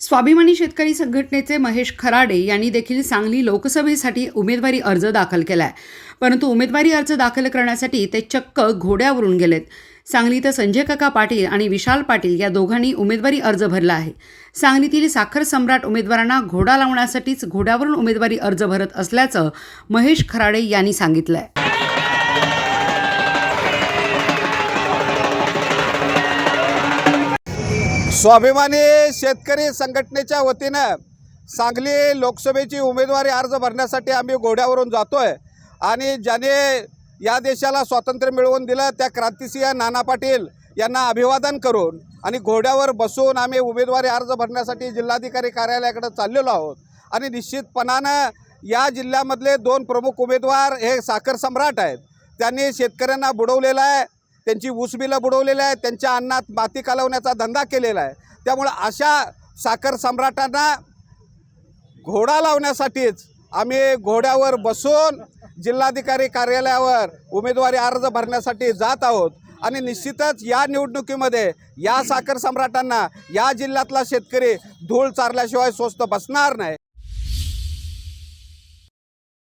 स्वाभिमानी शेतकरी संघटनेचे महेश खराडे यांनी देखील सांगली लोकसभेसाठी उमेदवारी अर्ज दाखल केलाय. परंतु उमेदवारी अर्ज दाखल करण्यासाठी ते चक्क घोड्यावरून गेलेत. सांगलीत संजय काका पाटील आणि विशाल पाटील या दोघांनी उमेदवारी अर्ज भरला आहे. सांगलीतील साखर सम्राट उमेदवारांना घोडा लावण्यासाठीच घोड्यावरून उमेदवारी अर्ज भरत असल्याचं महेश खराडे यांनी सांगितलं आहे स्वाभिमानी शेतकरी संघटनेच्या वतीनं सांगली लोकसभेची उमेदवारी अर्ज भरण्यासाठी आम्ही घोड्यावरून जातो आहे आणि ज्याने या देशाला स्वातंत्र्य मिळवून दिलं त्या क्रांतिसिंह नाना पाटील यांना अभिवादन करून आणि घोड्यावर बसून आम्ही उमेदवारी अर्ज भरण्यासाठी जिल्हाधिकारी कार्यालयाकडे चाललेलो आहोत. आणि निश्चितपणानं या जिल्ह्यामधले दोन प्रमुख उमेदवार हे साखर सम्राट आहेत. त्यांनी शेतकऱ्यांना बुडवलेलं आहे. त्यांची ऊसबिलं बुडवलेली आहे त्यांच्या अन्नात माती कालवण्याचा धंदा केलेला आहे. त्यामुळं अशा साखर सम्राटांना घोडा लावण्यासाठीच आम्ही घोड्यावर बसून जिल्हाधिकारी कार्यालयावर उमेदवारी अर्ज भरण्यासाठी जात आहोत. आणि निश्चितच या निवडणुकीमध्ये या साखर सम्राटांना या जिल्ह्यातला शेतकरी धूळ चारल्याशिवाय स्वस्त बसणार नाही.